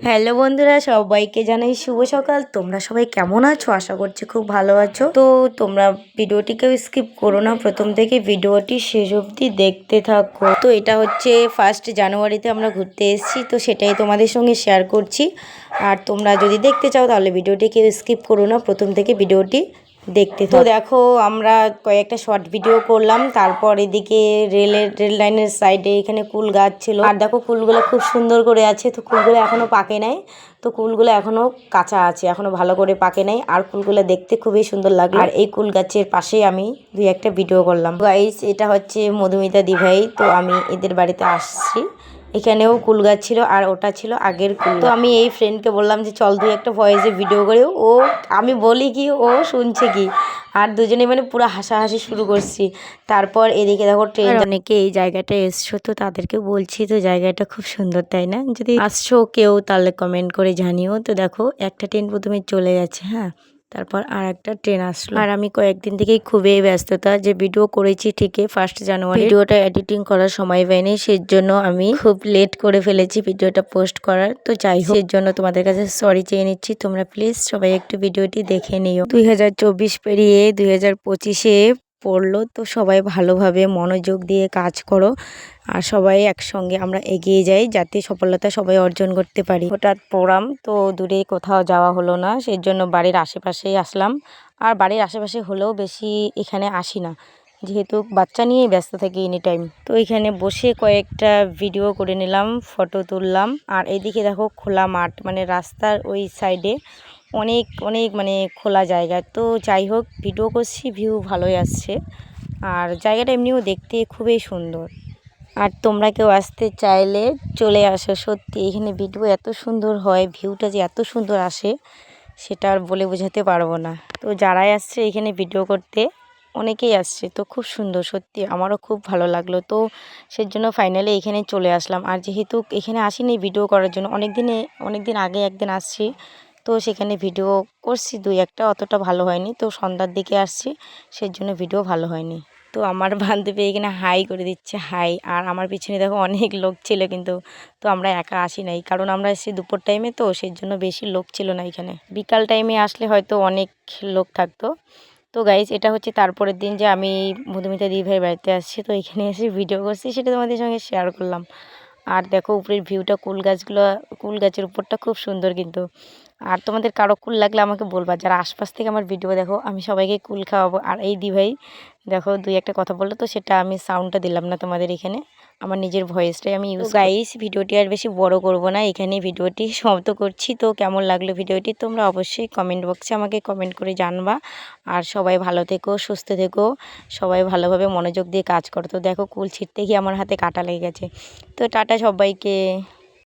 Hello বন্ধুরা, সবাইকে জানাই শুভ সকাল। তোমরা সবাই কেমন আছো? আশা করছি খুব ভালো আছো। তো তোমরা ভিডিওটিকেও স্কিপ করো না, প্রথম থেকে ভিডিওটি শেষ অবধি দেখতে থাকো। তো এটা হচ্ছে ফার্স্ট জানুয়ারিতে আমরা ঘুরতে এসেছি, তো সেটাই তোমাদের সঙ্গে শেয়ার করছি। আর তোমরা যদি দেখতে চাও, তাহলে ভিডিওটি কেউ স্কিপ করো না, প্রথম থেকে ভিডিওটি দেখতে তো দেখো আমরা কয়েকটা শর্ট ভিডিও করলাম তারপর এদিকে রেলের রেল লাইনের সাইডে এখানে কুল গাছ ছিল। আর দেখো কুলগুলো খুব সুন্দর করে আছে তো কুলগুলো এখনও পাকে নাই। তো কুলগুলো এখনও কাঁচা আছে এখনও ভালো করে পাকে নাই। আর কুলগুলো দেখতে খুবই সুন্দর লাগল। আর এই কুল গাছের পাশেই আমি দুই একটা ভিডিও করলাম। গাইস এটা হচ্ছে মধুমিতা দিভাই তো আমি এদের বাড়িতে আসছি। এখানেও কুল গাছ ছিল আর ওটা ছিল আগের কুল তো আমি এই ফ্রেন্ডকে বললাম যে চল তুই একটা ভয়েসে ভিডিও করে ও আমি বলি কি ও শুনছে কি। আর দুজনে মানে পুরো হাসাহাসি শুরু করছি। তারপর এদিকে দেখো ট্রেন অনেকে এই জায়গাটা এসছো তো তাদেরকে বলছি তো জায়গাটা খুব সুন্দর তাই না? যদি আসছো কেউ তাহলে কমেন্ট করে জানিও। তো দেখো একটা ট্রেন প্রথমে চলে গেছে হ্যাঁ? তারপর আর একটা ট্রেন আসলো। আর আমি কয়েকদিন থেকেই খুবই ব্যস্ততা যে ভিডিও করেছি ঠিকই ফার্স্ট জানুয়ারি ভিডিওটা এডিটিং করার সময় পাইনি সেই জন্য আমি খুব লেট করে ফেলেছি ভিডিওটা পোস্ট করার। তো যাই হোক এর জন্য তোমাদের কাছে সরি চেয়ে নিচ্ছি তোমরা প্লিজ সবাই একটু ভিডিওটি দেখে নিও। দুই হাজার চব্বিশ পেরিয়ে দুই হাজার পঁচিশে পড়ল, তো সবাই ভালোভাবে মনোযোগ দিয়ে কাজ করো আর সবাই একসঙ্গে আমরা এগিয়ে যাই যাতে সফলতা সবাই অর্জন করতে পারি। হঠাৎ প্রোগ্রাম তো দূরে কোথাও যাওয়া হলো না সেই জন্য বাড়ির আশেপাশেই আসলাম। আর বাড়ির আশেপাশে হলেও বেশি এখানে আসি না, যেহেতু বাচ্চা নিয়েই ব্যস্ত থাকি এনি টাইম তো এখানে বসে কয়েকটা ভিডিও করে নিলাম ফটো তুললাম। আর এদিকে দেখো খোলা মাঠ মানে রাস্তার ওই সাইডে অনেক অনেক মানে খোলা জায়গা। তো যাই হোক ভিডিও করছি ভিউ ভালোই আসছে। আর জায়গাটা এমনিও দেখতে খুবই সুন্দর। আর তোমরা কেউ আসতে চাইলে চলে আসো, সত্যি। এখানে ভিডিও এত সুন্দর হয় ভিউটা যে এত সুন্দর আসে, সেটা আর বলে বোঝাতে পারব না। তো যারাই আসছে এখানে ভিডিও করতে, অনেকেই আসছে। তো খুব সুন্দর, সত্যি। আমারও খুব ভালো লাগল। তো সেই জন্য ফাইনালি এখানে চলে আসলাম। আর যেহেতু এখানে আসিনি ভিডিও করার জন্য অনেক দিনে অনেক দিন আগে একদিন আসছি। তো সেখানে ভিডিও করছি, দুই একটা অতটা ভালো হয়নি। তো সন্ধ্যার দিকে আসছি সেই জন্য ভিডিও ভালো হয়নি। তো আমার বান্ধবী এখানে হাই করে দিচ্ছে হাই আর আমার পিছনে দেখো অনেক লোক ছিল কিন্তু, তো আমরা একা আসি নাই। কারণ আমরা এসেছি দুপুর টাইমে তো সেই জন্য বেশি লোক ছিল না এখানে। বিকাল টাইমে আসলে হয়তো অনেক লোক থাকতো। তো গাইজ এটা হচ্ছে তারপরের দিন যে আমি মধুমিতা দি বাড়িতে আসছি। তো এখানে এসে ভিডিও করছি, সেটা তোমাদের সঙ্গে শেয়ার করলাম। আর দেখো উপরের ভিউটা কুল গাছগুলো, কুল গাছের উপরটা খুব সুন্দর কিন্তু। আর তোমাদের কারও কুল লাগলে আমাকে বলবা, যারা আশপাশ থেকে আমার ভিডিও দেখো, আমি সবাইকে কুল খাওয়াবো। আর এই দিভাই, দেখো দুই একটা কথা বলল, তো সেটা আমি সাউন্ডটা দিলাম না তোমাদের এখানে। আমার নিজের ভয়েসটাই আমি ইউজ গাইস ভিডিওটি আর বেশি বড় করব না। এখানে ভিডিওটি সমাপ্ত করছি। তো কেমন লাগল ভিডিওটি? তোমরা অবশ্যই কমেন্ট বক্সে আমাকে কমেন্ট করে জানবা। আর সবাই ভালো থেকো সুস্থ থেকো। সবাই ভালোভাবে মনোযোগ দিয়ে কাজ করতো তো দেখো কুল ছিটতে গিয়ে আমার হাতে কাটা লেগে গেছে। তো টাটা সবাইকে।